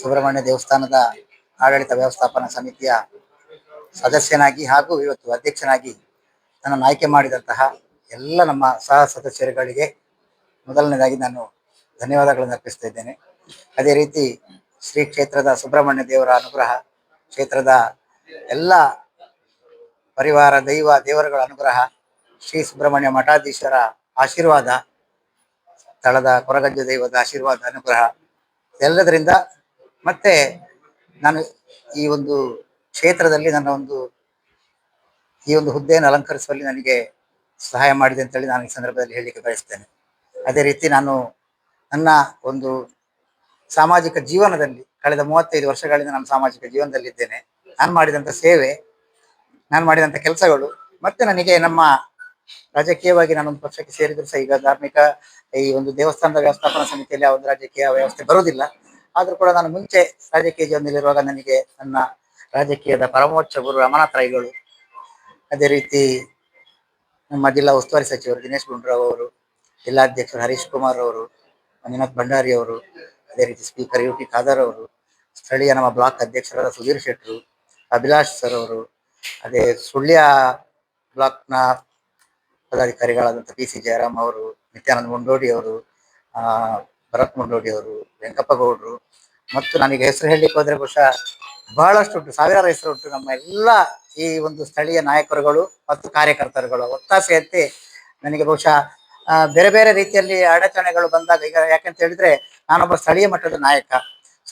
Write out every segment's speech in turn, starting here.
ಸುಬ್ರಹ್ಮಣ್ಯ ದೇವಸ್ಥಾನದ ಆಡಳಿತ ವ್ಯವಸ್ಥಾಪನಾ ಸಮಿತಿಯ ಸದಸ್ಯನಾಗಿ ಹಾಗೂ ಇವತ್ತು ಅಧ್ಯಕ್ಷನಾಗಿ ನನ್ನನ್ನು ಆಯ್ಕೆ ಮಾಡಿದಂತಹ ಎಲ್ಲ ನಮ್ಮ ಸಹ ಸದಸ್ಯರುಗಳಿಗೆ ಮೊದಲನೇದಾಗಿ ನಾನು ಧನ್ಯವಾದಗಳನ್ನು ಅರ್ಪಿಸ್ತಾ ಇದ್ದೇನೆ. ಅದೇ ರೀತಿ ಶ್ರೀ ಕ್ಷೇತ್ರದ ಸುಬ್ರಹ್ಮಣ್ಯ ದೇವರ ಅನುಗ್ರಹ ಕ್ಷೇತ್ರದ ಎಲ್ಲ ಪರಿವಾರ, ದೈವ, ದೇವರುಗಳ ಅನುಗ್ರಹ, ಶ್ರೀ ಸುಬ್ರಹ್ಮಣ್ಯ ಮಠಾಧೀಶರ ಆಶೀರ್ವಾದ, ಸ್ಥಳದ ಕೊರಗಜ್ಜ ದೈವದ ಆಶೀರ್ವಾದ, ಅನುಗ್ರಹ. ಎಲ್ಲದರಿಂದ ಮತ್ತೆ ನಾನು ಈ ಒಂದು ಕ್ಷೇತ್ರದಲ್ಲಿ ನನ್ನ ಒಂದು, ಈ ಒಂದು ಹುದ್ದೆಯನ್ನು ಅಲಂಕರಿಸುವಲ್ಲಿ ನನಗೆ ಸಹಾಯ ಮಾಡಿದೆ ಅಂತೇಳಿ ನಾನು ಈ ಸಂದರ್ಭದಲ್ಲಿ ಹೇಳಲಿಕ್ಕೆ ಬಯಸ್ತೇನೆ. ಅದೇ ರೀತಿ ನಾನು ನನ್ನ ಒಂದು ಸಾಮಾಜಿಕ ಜೀವನದಲ್ಲಿ ಕಳೆದ ಮೂವತ್ತೈದು ವರ್ಷಗಳಿಂದ ನಾನು ಸಾಮಾಜಿಕ ಜೀವನದಲ್ಲಿದ್ದೇನೆ. ನಾನು ಮಾಡಿದಂಥ ಸೇವೆ ನಾನು ಮಾಡಿದಂಥ ಕೆಲಸಗಳು. ಮತ್ತೆ ನನಗೆ ನಮ್ಮ ರಾಜಕೀಯವಾಗಿ ನಾನೊಂದು ಪಕ್ಷಕ್ಕೆ ಸೇರಿದ್ರು ಸಹ ಈಗ ಧಾರ್ಮಿಕ ಈ ಒಂದು ದೇವಸ್ಥಾನದ ವ್ಯವಸ್ಥಾಪನಾ ಸಮಿತಿಯಲ್ಲಿ ಆ ಒಂದು ರಾಜಕೀಯ ವ್ಯವಸ್ಥೆ ಬರುವುದಿಲ್ಲ. ಆದ್ರೂ ಕೂಡ ನಾನು ಮುಂಚೆ ರಾಜಕೀಯ ಜೀವನದಲ್ಲಿರುವಾಗ ನನಗೆ ನನ್ನ ರಾಜಕೀಯದ ಪರಮೋಚ್ಚ ಗುರು ರಮಣಾತ್ರೈಗಳು ಅದೇ ರೀತಿ ನಮ್ಮ ಜಿಲ್ಲಾ ಉಸ್ತುವಾರಿ ಸಚಿವರು ದಿನೇಶ್ ಗುಂಡೂರಾವ್ ಅವರು, ಜಿಲ್ಲಾಧ್ಯಕ್ಷರು ಹರೀಶ್ ಕುಮಾರ್ ಅವರು, ಮಂಜುನಾಥ್ ಭಂಡಾರಿ ಅವರು, ಅದೇ ರೀತಿ ಸ್ಪೀಕರ್ ಯು ಟಿ ಖಾದರ್ ಅವರು, ಸ್ಥಳೀಯ ನಮ್ಮ ಬ್ಲಾಕ್ ಅಧ್ಯಕ್ಷರಾದ ಸುಧೀರ್ ಶೆಟ್ರು, ಅಭಿಲಾಷ್ ಸರ್ ಅವರು ಅದೇ ಸುಳ್ಯ ಬ್ಲಾಕ್ನ ಪದಾಧಿಕಾರಿಗಳಾದಂಥ ಪಿ ಸಿ ಜಯರಾಮ್ ಅವರು, ನಿತ್ಯಾನಂದ ಮುಂಡೋಡಿ ಅವರು ಭರತ್ ಮುಂಡೋಡಿ ಅವರು, ವೆಂಕಪ್ಪ ಗೌಡ್ರು ಮತ್ತು ನನಗೆ ಹೆಸರು ಹೇಳಲಿಕ್ಕೆ ಹೋದ್ರೆ ಬಹುಶಃ ಬಹಳಷ್ಟು ಉಂಟು, ಸಾವಿರಾರು ಹೆಸರು ಉಂಟು ನಮ್ಮ ಎಲ್ಲ ಈ ಒಂದು ಸ್ಥಳೀಯ ನಾಯಕರುಗಳು ಮತ್ತು ಕಾರ್ಯಕರ್ತರುಗಳು. ಒತ್ತಾಸೆಯಂತೆ ನನಗೆ ಬಹುಶಃ ಬೇರೆ ಬೇರೆ ರೀತಿಯಲ್ಲಿ ಅಡಚಣೆಗಳು ಬಂದಾಗ ಈಗ ಯಾಕಂತ ಹೇಳಿದ್ರೆ ನಾನೊಬ್ಬ ಸ್ಥಳೀಯ ಮಟ್ಟದ ನಾಯಕ.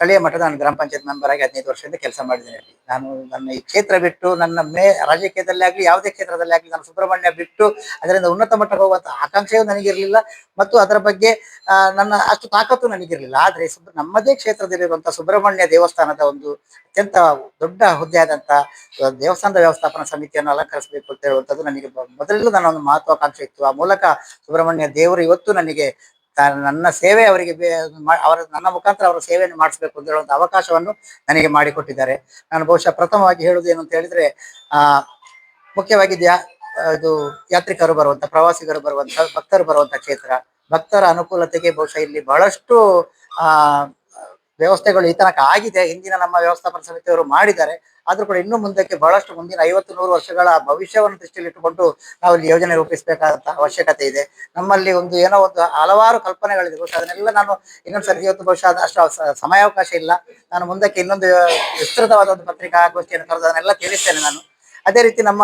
ಸ್ಥಳೀಯ ಮಟ್ಟದ ನಾನು ಗ್ರಾಮ ಪಂಚಾಯತ್ ಮೆಂಬರ್ ಆಗಿ ಹದಿನೈದು ವರ್ಷದಿಂದ ಕೆಲಸ ಮಾಡಿದ್ದೇನೆ ನಾನು ನನ್ನ ಈ ಕ್ಷೇತ್ರ ಬಿಟ್ಟು ನನ್ನ ಮೇ ರಾಜಕೀಯದಲ್ಲಿ ಆಗಲಿ, ಯಾವುದೇ ಕ್ಷೇತ್ರದಲ್ಲಿ ಆಗಲಿ ನಾನು ಸುಬ್ರಹ್ಮಣ್ಯ ಬಿಟ್ಟು ಅದರಿಂದ ಉನ್ನತ ಮಟ್ಟಕ್ಕೆ ಹೋಗುವಂತಹ ಆಕಾಂಕ್ಷೆಯೂ ನನಗಿರಲಿಲ್ಲ ಮತ್ತು ಅದರ ಬಗ್ಗೆ ನನ್ನ ಅಷ್ಟು ತಾಕತ್ತು ನನಗಿರಲಿಲ್ಲ. ಆದರೆ ಸುಬ್ರ ನಮ್ಮದೇ ಕ್ಷೇತ್ರದಲ್ಲಿರುವಂತಹ ಸುಬ್ರಹ್ಮಣ್ಯ ದೇವಸ್ಥಾನದ ಒಂದು ಅತ್ಯಂತ ದೊಡ್ಡ ಹುದ್ದೆ ಆದಂತ ದೇವಸ್ಥಾನದ ವ್ಯವಸ್ಥಾಪನಾ ಸಮಿತಿಯನ್ನು ಅಲಂಕರಿಸಬೇಕು ಅಂತ ಹೇಳುವಂಥದ್ದು ನನಗೆ ಮೊದಲೆಲ್ಲೂ ನನ್ನ ಒಂದು ಮಹತ್ವಾಕಾಂಕ್ಷೆ ಇತ್ತು. ಆ ಮೂಲಕ ಸುಬ್ರಹ್ಮಣ್ಯ ದೇವರು ಇವತ್ತು ನನಗೆ ನನ್ನ ಸೇವೆ ಅವರಿಗೆ ಅವರ ನನ್ನ ಮುಖಾಂತರ ಅವರ ಸೇವೆಯನ್ನು ಮಾಡಿಸ್ಬೇಕು ಅಂತ ಹೇಳುವಂತ ಅವಕಾಶವನ್ನು ನನಗೆ ಮಾಡಿಕೊಟ್ಟಿದ್ದಾರೆ. ನಾನು ಬಹುಶಃ ಪ್ರಥಮವಾಗಿ ಹೇಳುವುದು ಏನು ಅಂತ ಹೇಳಿದ್ರೆ, ಆ, ಮುಖ್ಯವಾಗಿ ಇದು ಯಾತ್ರಿಕರು ಬರುವಂತ, ಪ್ರವಾಸಿಗರು ಬರುವಂತ, ಭಕ್ತರು ಬರುವಂತ ಕ್ಷೇತ್ರ. ಭಕ್ತರ ಅನುಕೂಲತೆಗೆ ಬಹುಶಃ ಇಲ್ಲಿ ಬಹಳಷ್ಟು, ಆ ವ್ಯವಸ್ಥೆಗಳು ಈ ತನಕ ಆಗಿದೆ. ಹಿಂದಿನ ನಮ್ಮ ವ್ಯವಸ್ಥಾಪನ ಸಮಿತಿಯವರು ಮಾಡಿದ್ದಾರೆ. ಆದ್ರೂ ಕೂಡ ಇನ್ನು ಮುಂದಕ್ಕೆ ಬಹಳಷ್ಟು ಮುಂದಿನ ಐವತ್ತು ನೂರು ವರ್ಷಗಳ ಭವಿಷ್ಯವನ್ನು ದೃಷ್ಟಿಯಲ್ಲಿ ಇಟ್ಟುಕೊಂಡು ನಾವು ಇಲ್ಲಿ ಯೋಜನೆ ರೂಪಿಸಬೇಕಾದಂತಹ ಅವಶ್ಯಕತೆ ಇದೆ. ನಮ್ಮಲ್ಲಿ ಒಂದು ಏನೋ ಒಂದು ಹಲವಾರು ಕಲ್ಪನೆಗಳಿದೆ. ಬಹುಶಃ ಅದನ್ನೆಲ್ಲ ನಾನು ಇನ್ನೊಂದ್ಸರಿ ಇವತ್ತು ಬಹುಶಃ ಅಷ್ಟು ಸಮಯಾವಕಾಶ ಇಲ್ಲ. ನಾನು ಮುಂದಕ್ಕೆ ಇನ್ನೊಂದು ವಿಸ್ತೃತವಾದ ಒಂದು ಪತ್ರಿಕಾಗೋಷ್ಠಿಯನ್ನು ಕರೆದು ಅದನ್ನೆಲ್ಲ ತಿಳಿಸ್ತೇನೆ ನಾನು. ಅದೇ ರೀತಿ ನಮ್ಮ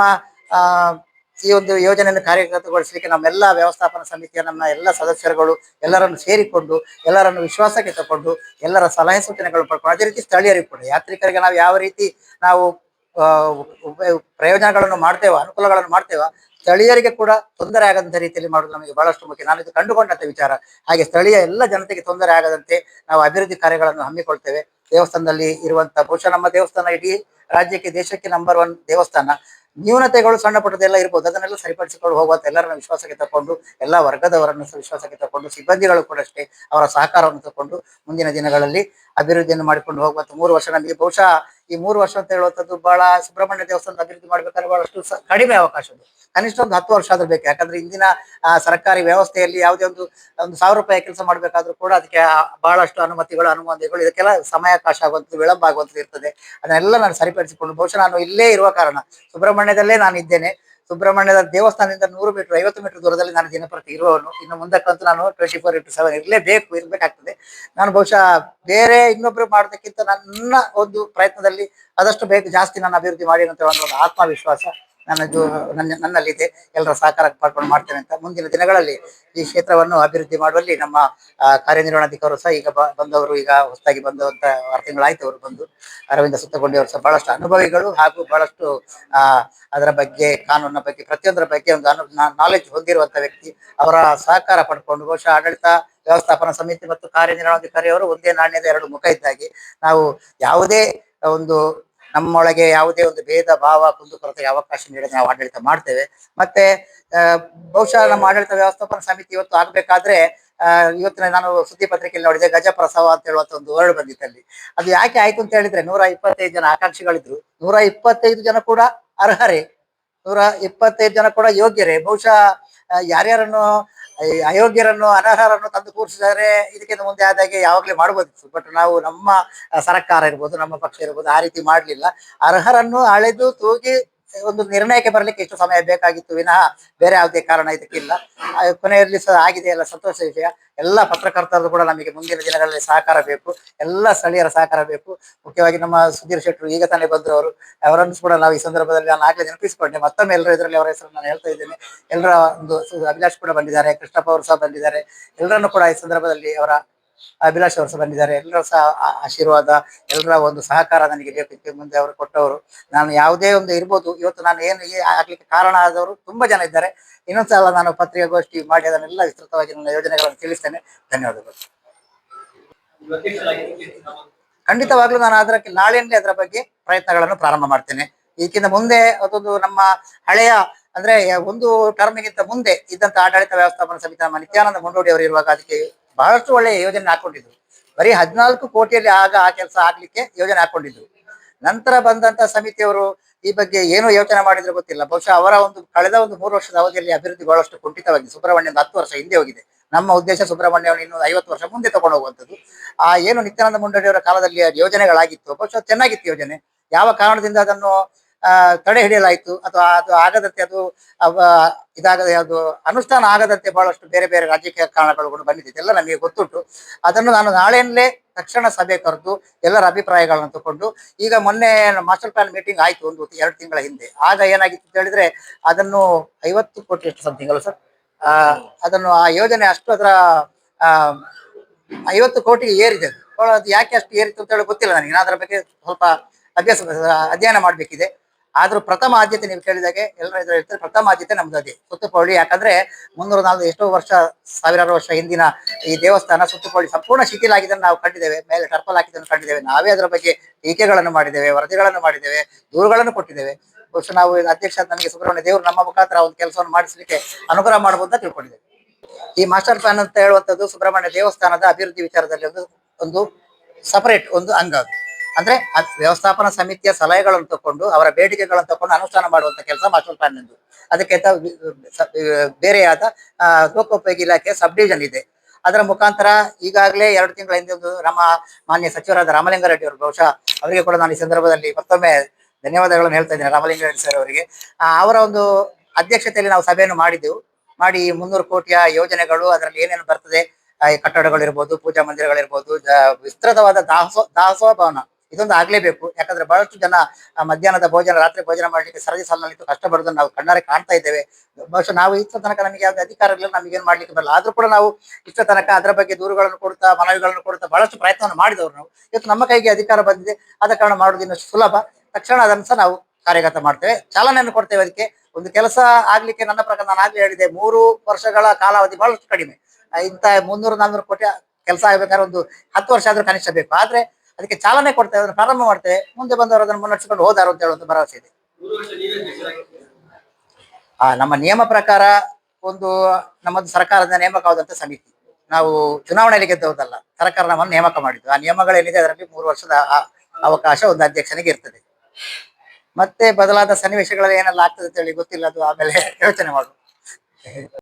ಈ ಒಂದು ಯೋಜನೆಯನ್ನು ಕಾರ್ಯಗತಗೊಳಿಸಲಿಕ್ಕೆ ನಮ್ಮೆಲ್ಲ ವ್ಯವಸ್ಥಾಪನಾ ಸಮಿತಿಯ ನಮ್ಮ ಎಲ್ಲ ಸದಸ್ಯರುಗಳು ಎಲ್ಲರನ್ನು ಸೇರಿಕೊಂಡು, ಎಲ್ಲರನ್ನು ವಿಶ್ವಾಸಕ್ಕೆ ತಕೊಂಡು, ಎಲ್ಲರ ಸಲಹೆ ಸೂಚನೆಗಳು ಪಡ್ಕೊಂಡು ಅದೇ ರೀತಿ ಸ್ಥಳೀಯರಿಗೆ ಕೂಡ, ಯಾತ್ರಿಕರಿಗೆ ನಾವು ಯಾವ ರೀತಿ ನಾವು ಪ್ರಯೋಜನಗಳನ್ನು ಮಾಡ್ತೇವ, ಅನುಕೂಲಗಳನ್ನು ಮಾಡ್ತೇವ, ಸ್ಥಳೀಯರಿಗೆ ಕೂಡ ತೊಂದರೆ ಆಗದಂತ ರೀತಿಯಲ್ಲಿ ಮಾಡೋದು ನಮಗೆ ಬಹಳಷ್ಟು ಮುಖ್ಯ. ನಾನು ಇದು ಕಂಡುಕೊಂಡಂತ ವಿಚಾರ. ಹಾಗೆ ಸ್ಥಳೀಯ ಎಲ್ಲ ಜನತೆಗೆ ತೊಂದರೆ ಆಗದಂತೆ ನಾವು ಅಭಿವೃದ್ಧಿ ಕಾರ್ಯಗಳನ್ನು ಹಮ್ಮಿಕೊಳ್ತೇವೆ. ದೇವಸ್ಥಾನದಲ್ಲಿ ಇರುವಂತಹ ಬಹುಶಃ ನಮ್ಮ ದೇವಸ್ಥಾನ ಇಡೀ ರಾಜ್ಯಕ್ಕೆ, ದೇಶಕ್ಕೆ ನಂಬರ್ ಒನ್ ದೇವಸ್ಥಾನ. ನ್ಯೂನತೆಗಳು ಸಣ್ಣ ಪುಟ್ಟದೆಲ್ಲ ಇರ್ಬೋದು. ಅದನ್ನೆಲ್ಲ ಸರಿಪಡಿಸಿಕೊಂಡು ಹೋಗುವಂತ ಎಲ್ಲರನ್ನ ವಿಶ್ವಾಸಕ್ಕೆ ತಕೊಂಡು, ಎಲ್ಲಾ ವರ್ಗದವರನ್ನು ವಿಶ್ವಾಸಕ್ಕೆ ತಕೊಂಡು, ಸಿಬ್ಬಂದಿಗಳು ಕೂಡ ಅಷ್ಟೇ ಅವರ ಸಹಕಾರವನ್ನು ತಕೊಂಡು ಮುಂದಿನ ದಿನಗಳಲ್ಲಿ ಅಭಿವೃದ್ಧಿಯನ್ನು ಮಾಡಿಕೊಂಡು ಹೋಗುವಂತ ಮೂರು ವರ್ಷ ನಮಗೆ ಬಹುಶಃ ಈ ಮೂರು ವರ್ಷ ಅಂತ ಹೇಳುವಂಥದ್ದು ಬಹಳ ಸುಬ್ರಹ್ಮಣ್ಯ ದೇವಸ್ಥಾನದ ಅಭಿವೃದ್ಧಿ ಮಾಡಬೇಕಾದ್ರೆ ಬಹಳಷ್ಟು ಕಡಿಮೆ ಅವಕಾಶ ಕನಿಷ್ಠ ಒಂದು ಹತ್ತು ವರ್ಷ ಆದ್ರೂ ಬೇಕು. ಯಾಕಂದ್ರೆ ಇಂದಿನ ಸರ್ಕಾರಿ ವ್ಯವಸ್ಥೆಯಲ್ಲಿ ಯಾವುದೇ ಒಂದು ಒಂದು ಸಾವಿರ ರೂಪಾಯಿ ಕೆಲಸ ಮಾಡಬೇಕಾದ್ರೂ ಕೂಡ ಅದಕ್ಕೆ ಬಹಳಷ್ಟು ಅನುಮತಿಗಳು ಅನುಮತಿಗಳು ಇದಕ್ಕೆಲ್ಲ ಸಮಯಾವಕಾಶ ಆಗುವಂಥದ್ದು, ವಿಳಂಬ ಆಗುವಂಥದ್ದು ಇರ್ತದೆ. ಅದನ್ನೆಲ್ಲ ನಾನು ಸರಿಪಡಿಸಿಕೊಂಡು, ಬಹುಶಃ ನಾನು ಇಲ್ಲೇ ಇರುವ ಕಾರಣ ಸುಬ್ರಹ್ಮಣ್ಯದಲ್ಲೇ ನಾನು ಇದ್ದೇನೆ ಸುಬ್ರಹ್ಮಣ್ಯದ ದೇವಸ್ಥಾನದಿಂದ ನೂರು ಮೀಟರ್ ಐವತ್ತು ಮೀಟರ್ ದೂರದಲ್ಲಿ ನಾನು ದಿನಪ್ರತಿ ಇರುವವನು. ಇನ್ನು ಮುಂದಕ್ಕಂತೂ ನಾನು ಟ್ವೆಂಟಿ ಫೋರ್ ಇಂಟು ಸೆವೆನ್ ಇರಲೇಬೇಕು, ಇರಬೇಕಾಗ್ತದೆ. ನಾನು ಬಹುಶಃ ಬೇರೆ ಇನ್ನೊಬ್ರು ಮಾಡೋದಕ್ಕಿಂತ ನನ್ನ ಒಂದು ಪ್ರಯತ್ನದಲ್ಲಿ ಆದಷ್ಟು ಬೇಗ ಜಾಸ್ತಿ ನಾನು ಅಭಿವೃದ್ಧಿ ಮಾಡಿ ಅಂತ ಒಂದು ಆತ್ಮವಿಶ್ವಾಸ ನನ್ನದು ನನ್ನ, ನನ್ನಲ್ಲಿದೆ, ಎಲ್ಲರ ಸಹಕಾರ ಪಡ್ಕೊಂಡು ಮಾಡ್ತೇನೆ ಅಂತ ಮುಂದಿನ ದಿನಗಳಲ್ಲಿ ಈ ಕ್ಷೇತ್ರವನ್ನು ಅಭಿವೃದ್ಧಿ ಮಾಡುವಲ್ಲಿ ನಮ್ಮ ಕಾರ್ಯನಿರ್ವಹಣಾಧಿಕಾರರು ಸಹ ಈಗ ಬಂದವರು, ಈಗ ಹೊಸದಾಗಿ ಬಂದಂತ ಆರು ತಿಂಗಳಾಯ್ತು ಅವರು ಬಂದು, ಅರವಿಂದ ಸುತ್ತಗೊಂಡಿ ಅವರು ಸಹ ಬಹಳಷ್ಟು ಅನುಭವಿಗಳು ಹಾಗೂ ಬಹಳಷ್ಟು ಅದರ ಬಗ್ಗೆ, ಕಾನೂನಿನ ಬಗ್ಗೆ, ಪ್ರತಿಯೊಂದರ ಬಗ್ಗೆ ಒಂದು ಅನು ನಾಲೆಜ್ ಹೊಂದಿರುವಂತ ವ್ಯಕ್ತಿ, ಅವರ ಸಹಕಾರ ಪಡ್ಕೊಂಡು ಬಹುಶಃ ಆಡಳಿತ ವ್ಯವಸ್ಥಾಪನಾ ಸಮಿತಿ ಮತ್ತು ಕಾರ್ಯನಿರ್ವಹಣಾಧಿಕಾರಿಯವರು ಒಂದೇ ನಾಣ್ಯದ ಎರಡು ಮುಖ ಇದ್ದಾಗಿ ನಾವು ಯಾವುದೇ ಒಂದು ನಮ್ಮೊಳಗೆ ಯಾವುದೇ ಒಂದು ಭೇದ, ಭಾವ ಕುಂದುಕೊರತೆಗೆ ಅವಕಾಶ ನೀಡದೆ ನಾವು ಆಡಳಿತ ಮಾಡ್ತೇವೆ. ಮತ್ತೆ ಬಹುಶಃ ನಮ್ಮ ಆಡಳಿತ ವ್ಯವಸ್ಥಾಪನ ಸಮಿತಿ ಇವತ್ತು ಆಗ್ಬೇಕಾದ್ರೆ ಇವತ್ತಿನ ನಾನು ಸುದ್ದಿ ಪತ್ರಿಕೆಯಲ್ಲಿ ನೋಡಿದೆ, ಗಜಪ್ರಸವ ಅಂತ ಹೇಳುವಂತ ಒಂದು ವರ್ಡ್ ಬಂದಿತ್ತು ಅಲ್ಲಿ ಅದು ಯಾಕೆ ಆಯ್ತು ಅಂತ ಹೇಳಿದ್ರೆ, ನೂರ ಇಪ್ಪತ್ತೈದು ಜನ ಆಕಾಂಕ್ಷಿಗಳಿದ್ರು. ನೂರ ಇಪ್ಪತ್ತೈದು ಜನ ಕೂಡ ಅರ್ಹರೇ. ನೂರ ಜನ ಕೂಡ ಯೋಗ್ಯರೇ. ಬಹುಶಃ ಯಾರ್ಯಾರನ್ನು ಅಯೋಗ್ಯರನ್ನು, ಅನರ್ಹರನ್ನು ತಂದು ಕೂರಿಸಿದರೆ ಇದಕ್ಕಿಂತ ಮುಂದೆ ಆದಾಗೆ ಯಾವಾಗಲೇ ಮಾಡಬಹುದಿತ್ತು ಬಟ್ ನಾವು ನಮ್ಮ ಸರ್ಕಾರ ಇರ್ಬೋದು, ನಮ್ಮ ಪಕ್ಷ ಇರ್ಬೋದು, ಆ ರೀತಿ ಮಾಡಲಿಲ್ಲ. ಅರ್ಹರನ್ನು ಅಳೆದು ತೂಗಿ ಒಂದು ನಿರ್ಣಯಕ್ಕೆ ಬರಲಿಕ್ಕೆ ಎಷ್ಟು ಸಮಯ ಬೇಕಾಗಿತ್ತು, ವಿನಃ ಬೇರೆ ಯಾವುದೇ ಕಾರಣ ಇದಕ್ಕಿಲ್ಲ. ಕೊನೆಯಲ್ಲಿ ಸಹ ಆಗಿದೆ, ಎಲ್ಲ ಸಂತೋಷ ವಿಷಯ. ಎಲ್ಲ ಪತ್ರಕರ್ತರದ್ದು ಕೂಡ ನಮಗೆ ಮುಂದಿನ ದಿನಗಳಲ್ಲಿ ಸಹಕಾರ ಬೇಕು. ಎಲ್ಲ ಸ್ಥಳೀಯರ ಸಹಕಾರ ಬೇಕು. ಮುಖ್ಯವಾಗಿ ನಮ್ಮ ಸುಧೀರ್ ಶೆಟ್ಟರು ಈಗ ತಾನೇ ಬಂದವರು. ಅವರನ್ನು ಕೂಡ ನಾವು ಈ ಸಂದರ್ಭದಲ್ಲಿ ನಾನು ಆಗಲೇ ನೆನಪಿಸಿಕೊಂಡೆ. ಮತ್ತೊಮ್ಮೆ ಎಲ್ಲರೂ ಇದರಲ್ಲಿ ಅವರ ಹೆಸರು ನಾನು ಹೇಳ್ತಾ ಇದ್ದೇನೆ. ಎಲ್ಲರ ಒಂದು ಅಭಿಲಾಷ್ ಕೂಡ ಬಂದಿದ್ದಾರೆ. ಕೃಷ್ಣಪ್ಪ ಅವರು ಸಹ ಬಂದಿದ್ದಾರೆ. ಎಲ್ಲರನ್ನು ಕೂಡ ಈ ಸಂದರ್ಭದಲ್ಲಿ ಅವರ ಅಭಿಲಾಷ್ ಅವರು ಸಹ ಬಂದಿದ್ದಾರೆ. ಎಲ್ಲರ ಸಹ ಆಶೀರ್ವಾದ, ಎಲ್ಲರ ಒಂದು ಸಹಕಾರ ನನಗೆ ಬೇಕಿತ್ತು ಮುಂದೆ ಅವರು ಕೊಟ್ಟವರು. ನಾನು ಯಾವುದೇ ಒಂದು ಇರ್ಬೋದು. ಇವತ್ತು ನಾನು ಏನು ಆಗ್ಲಿಕ್ಕೆ ಕಾರಣ ಆದವರು ತುಂಬಾ ಜನ ಇದ್ದಾರೆ. ಇನ್ನೊಂದ್ಸಲ ನಾನು ಪತ್ರಿಕಾಗೋಷ್ಠಿ ಮಾಡಿ ಅದನ್ನೆಲ್ಲ ವಿಸ್ತೃತವಾಗಿ ನನ್ನ ಯೋಜನೆಗಳನ್ನು ತಿಳಿಸ್ತೇನೆ. ಧನ್ಯವಾದಗಳು. ಖಂಡಿತವಾಗ್ಲೂ ನಾನು ಅದಕ್ಕೆ ನಾಳೆಯಿಂದಲೇ ಅದರ ಬಗ್ಗೆ ಪ್ರಯತ್ನಗಳನ್ನು ಪ್ರಾರಂಭ ಮಾಡ್ತೇನೆ. ಈಕಿಂತ ಮುಂದೆ ಅದೊಂದು ನಮ್ಮ ಹಳೆಯ ಅಂದ್ರೆ ಒಂದು ಟರ್ಮಿಗಿಂತ ಮುಂದೆ ಇದ್ದಂತ ಆಡಳಿತ ವ್ಯವಸ್ಥಾಪನಾ ಸಮಿತಿ ನಮ್ಮ ನಿತ್ಯಾನಂದ ಮುಂಡೋಡಿ ಅವರು ಇರುವಾಗ ಅದಕ್ಕೆ ಬಹಳಷ್ಟು ಒಳ್ಳೆಯ ಯೋಜನೆ ಹಾಕೊಂಡಿದ್ರು. ಬರೀ ಹದಿನಾಲ್ಕು ಕೋಟಿಯಲ್ಲಿ ಆಗ ಆ ಕೆಲಸ ಆಗ್ಲಿಕ್ಕೆ ಯೋಜನೆ ಹಾಕೊಂಡಿದ್ರು. ನಂತರ ಬಂದಂತ ಸಮಿತಿಯವರು ಈ ಬಗ್ಗೆ ಏನು ಯೋಚನೆ ಮಾಡಿದ್ರೆ ಗೊತ್ತಿಲ್ಲ. ಬಹುಶಃ ಅವರ ಒಂದು ಕಳೆದ ಒಂದು ಮೂರು ವರ್ಷದ ಅವಧಿಯಲ್ಲಿ ಅಭಿವೃದ್ಧಿ ಬಹಳಷ್ಟು ಕುಂಠಿತವಾಗಿದೆ ಸುಬ್ರಹ್ಮಣ್ಯ ಒಂದು ಹತ್ತು ವರ್ಷ ಹಿಂದೆ ಹೋಗಿದೆ. ನಮ್ಮ ಉದ್ದೇಶ ಸುಬ್ರಹ್ಮಣ್ಯವನ್ನು ಇನ್ನೊಂದು ಐವತ್ತು ವರ್ಷ ಮುಂದೆ ತಗೊಂಡು ಹೋಗುವಂಥದ್ದು ಆ ಏನು ನಿತ್ಯಾನಂದ ಮುಂಡಡಿಯವರ ಕಾಲದಲ್ಲಿ ಯೋಜನೆಗಳಾಗಿತ್ತು. ಬಹುಶಃ ಚೆನ್ನಾಗಿತ್ತು ಯೋಜನೆ. ಯಾವ ಕಾರಣದಿಂದ ಅದನ್ನು ತಡೆ ಹಿಡಿಯಲಾಯಿತು. ಅಥವಾ ಅದು ಆಗದಂತೆ ಅದು ಇದಾಗದೆ ಅದು ಅನುಷ್ಠಾನ ಆಗದಂತೆ ಬಹಳಷ್ಟು ಬೇರೆ ಬೇರೆ ರಾಜಕೀಯ ಕಾರಣಗಳು ಕೂಡ ಬಂದಿದೆ. ಇದೆಲ್ಲ ನಮಗೆ ಗೊತ್ತುಂಟು. ಅದನ್ನು ನಾನು ನಾಳೆಯಲ್ಲೇ ತಕ್ಷಣ ಸಭೆ ಕರೆದು ಎಲ್ಲರ ಅಭಿಪ್ರಾಯಗಳನ್ನು ತಗೊಂಡು ಈಗ ಮೊನ್ನೆ ಮಾಸ್ಟರ್ ಪ್ಲಾನ್ ಮೀಟಿಂಗ್ ಆಯ್ತು ಒಂದು ಎರಡು ತಿಂಗಳ ಹಿಂದೆ. ಆಗ ಏನಾಗಿತ್ತು ಅಂತ ಹೇಳಿದ್ರೆ ಅದನ್ನು ಐವತ್ತು ಕೋಟಿ ಎಷ್ಟು ಸಮಥಿಂಗ್ ಅಲ್ಲ ಸರ್ ಅದನ್ನು ಆ ಯೋಜನೆ ಅಷ್ಟು ಅದರ ಐವತ್ತು ಕೋಟಿಗೆ ಏರಿದೆ ಅದು ಯಾಕೆ ಅಷ್ಟು ಏರಿತು ಅಂತ ಹೇಳಿ ಗೊತ್ತಿಲ್ಲ ನನಗೆ. ನಾನು ಅದರ ಬಗ್ಗೆ ಸ್ವಲ್ಪ ಅಭ್ಯಾಸ, ಅಧ್ಯಯನ ಮಾಡಬೇಕಿದೆ. ಆದ್ರೂ ಪ್ರಥಮ ಆದ್ಯತೆ ನೀವು ಕೇಳಿದಾಗೆ ಎಲ್ಲರ ಇದ್ರೆ ಹೇಳ್ತಾರೆ, ಪ್ರಥಮ ಆದ್ಯತೆ ನಮ್ದು ಅದೇ. ಸುತ್ತುಪೌಳಿ ಯಾಕಂದ್ರೆ ಮುನ್ನೂರ ನಾಲ್ಕು ಎಷ್ಟೋ ವರ್ಷ, ಸಾವಿರಾರು ವರ್ಷ ಹಿಂದಿನ ಈ ದೇವಸ್ಥಾನ ಸುತ್ತುಪೌಳಿ ಸಂಪೂರ್ಣ ಶಿಥಿಲ ಆಗಿದ್ದನ್ನು ನಾವು ಕಂಡಿದ್ದೇವೆ. ಮೇಲೆ ಟರ್ಪಲ್ ಹಾಕಿದ್ದನ್ನು ಕಂಡಿದ್ದೇವೆ. ನಾವೇ ಅದರ ಬಗ್ಗೆ ಟೀಕೆಗಳನ್ನು ಮಾಡಿದ್ದೇವೆ, ವರದಿಗಳನ್ನು ಮಾಡಿದ್ದೇವೆ, ದೂರುಗಳನ್ನು ಕೊಟ್ಟಿದ್ದೇವೆ. ಬಹುಶಃ ನಾವು ಅಧ್ಯಕ್ಷ ನಮಗೆ ಸುಬ್ರಹ್ಮಣ್ಯ ದೇವರು ನಮ್ಮ ಮುಖಾಂತರ ಒಂದು ಕೆಲಸವನ್ನು ಮಾಡಿಸಲಿಕ್ಕೆ ಅನುಗ್ರಹ ಮಾಡಬಹುದು ಅಂತ ತಿಳ್ಕೊಂಡಿದ್ದೇವೆ. ಈ ಮಾಸ್ಟರ್ ಪ್ಲಾನ್ ಅಂತ ಹೇಳುವಂಥದ್ದು ಸುಬ್ರಹ್ಮಣ್ಯ ದೇವಸ್ಥಾನದ ಅಭಿವೃದ್ಧಿ ವಿಚಾರದಲ್ಲಿ ಒಂದು ಒಂದು ಸಪರೇಟ್ ಒಂದು ಅಂಗ ಅದು. ಅಂದ್ರೆ ಅದ್ ವ್ಯವಸ್ಥಾಪನಾ ಸಮಿತಿಯ ಸಲಹೆಗಳನ್ನು ತಕೊಂಡು ಅವರ ಬೇಡಿಕೆಗಳನ್ನು ತಕೊಂಡು ಅನುಷ್ಠಾನ ಮಾಡುವಂತ ಕೆಲಸ ಮಾಸ್ಟರ್ ಪ್ಲಾನ್ ಎಂದು ಅದಕ್ಕೆ ಬೇರೆಯಾದ ಲೋಕೋಪಯೋಗಿ ಇಲಾಖೆ ಸಬ್ ಡಿವಿಷನ್ ಇದೆ. ಅದರ ಮುಖಾಂತರ ಈಗಾಗಲೇ ಎರಡು ತಿಂಗಳ ಹಿಂದೆ ಒಂದು ನಮ್ಮ ಮಾನ್ಯ ಸಚಿವರಾದ ರಾಮಲಿಂಗಾರೆಡ್ಡಿ ಅವರು, ಬಹುಶಃ ಅವರಿಗೆ ಕೂಡ ನಾನು ಈ ಸಂದರ್ಭದಲ್ಲಿ ಮತ್ತೊಮ್ಮೆ ಧನ್ಯವಾದಗಳನ್ನು ಹೇಳ್ತಾ ಇದ್ದೇನೆ ರಾಮಲಿಂಗಾರೆಡ್ಡಿ ಸರ್ ಅವರಿಗೆ. ಅವರ ಒಂದು ಅಧ್ಯಕ್ಷತೆಯಲ್ಲಿ ನಾವು ಸಭೆಯನ್ನು ಮಾಡಿದ್ದೆವು. ಮಾಡಿ ಮುನ್ನೂರು ಕೋಟಿಯ ಯೋಜನೆಗಳು, ಅದರಲ್ಲಿ ಏನೇನು ಬರ್ತದೆ ಕಟ್ಟಡಗಳಿರ್ಬೋದು, ಪೂಜಾ ಮಂದಿರಗಳಿರ್ಬೋದು ವಿಸ್ತೃತವಾದ ದಾಸೋ, ದಾಸೋಹ ಭವನ. ಇದೊಂದು ಆಗ್ಲೇಬೇಕು. ಯಾಕಂದ್ರೆ ಬಹಳಷ್ಟು ಜನ ಮಧ್ಯಾಹ್ನದ ಭೋಜನ, ರಾತ್ರಿ ಭೋಜನ ಮಾಡ್ಲಿಕ್ಕೆ ಸರದಿ ಸಾಲಿನಲ್ಲಿ ಕಷ್ಟ ಪಡೋದನ್ನ ನಾವು ಕಣ್ಣಾರೆ ಕಾಣ್ತಾ ಇದ್ದೇವೆ. ಬಹುಶಃ ನಾವು ಇಷ್ಟ ತನಕ ನಮಗೆ ಯಾವ್ದು ಅಧಿಕಾರ ನಮ್ಗೆ ನಮಗೇನು ಮಾಡ್ಲಿಕ್ಕೆ ಬರಲ್ಲ ಆದ್ರೂ ಕೂಡ ನಾವು ಇಷ್ಟ ತನಕ ಅದರ ಬಗ್ಗೆ ದೂರುಗಳನ್ನು ಕೊಡ್ತಾ ಮನವಿಗಳನ್ನು ಕೊಡ್ತಾ ಬಹಳಷ್ಟು ಪ್ರಯತ್ನವನ್ನು ಮಾಡಿದವರು ನಾವು. ಇವತ್ತು ನಮ್ಮ ಕೈಗೆ ಅಧಿಕಾರ ಬಂದಿದೆ. ಆದ ಕಾರಣ ಮಾಡೋದು ಇನ್ನಷ್ಟು ಸುಲಭ. ತಕ್ಷಣ ಅದನ್ನು ಸಹ ನಾವು ಕಾರ್ಯಗತ ಮಾಡ್ತೇವೆ. ಚಾಲನೆಯನ್ನು ಕೊಡ್ತೇವೆ ಅದಕ್ಕೆ. ಒಂದು ಕೆಲಸ ಆಗ್ಲಿಕ್ಕೆ ನನ್ನ ಪ್ರಕಾರ ನಾನು ಆಗ್ಲೇ ಹೇಳಿದೆ, ಮೂರು ವರ್ಷಗಳ ಕಾಲಾವಧಿ ಬಹಳಷ್ಟು ಕಡಿಮೆ. ಇಂತಹ ಮುನ್ನೂರು ನಾನ್ನೂರು ಕೋಟಿ ಕೆಲಸ ಆಗ್ಬೇಕಾದ್ರೆ ಒಂದು ಹತ್ತು ವರ್ಷ ಆದ್ರೂ ಕನಿಷ್ಠ ಬೇಕು. ಆದ್ರೆ ಅದಕ್ಕೆ ಚಾಲನೆ ಕೊಡ್ತೇವೆ, ಅದನ್ನು ಪ್ರಾರಂಭ ಮಾಡ್ತೇವೆ. ಮುಂದೆ ಬಂದವರು ಅದನ್ನು ಮುನ್ನಡೆಸಿಕೊಂಡು ಹೋದಾರು ಅಂತ ಹೇಳುವಂತ ಭರವಸೆ ಇದೆ. ಆ, ನಮ್ಮ ನಿಯಮ ಪ್ರಕಾರ ಒಂದು ನಮ್ಮದು ಸರ್ಕಾರದ ನೇಮಕವಾದಂತ ಸಮಿತಿ. ನಾವು ಚುನಾವಣೆಯಲ್ಲಿ ಗೆದ್ದವುದಲ್ಲ ಸರ್ಕಾರ ನಮ್ಮನ್ನು ನೇಮಕ ಮಾಡಿದ್ದು. ಆ ನಿಯಮಗಳೇನಿದೆ ಅದರಲ್ಲಿ ಮೂರು ವರ್ಷದ ಅವಕಾಶ ಒಂದು ಅಧ್ಯಕ್ಷನಿಗೆ ಇರ್ತದೆ. ಮತ್ತೆ ಬದಲಾದ ಸನ್ನಿವೇಶಗಳಲ್ಲಿ ಏನೆಲ್ಲ ಆಗ್ತದೆ ಅಂತ ಹೇಳಿ ಗೊತ್ತಿಲ್ಲ, ಅದು ಆಮೇಲೆ ಯೋಚನೆ ಮಾಡುವ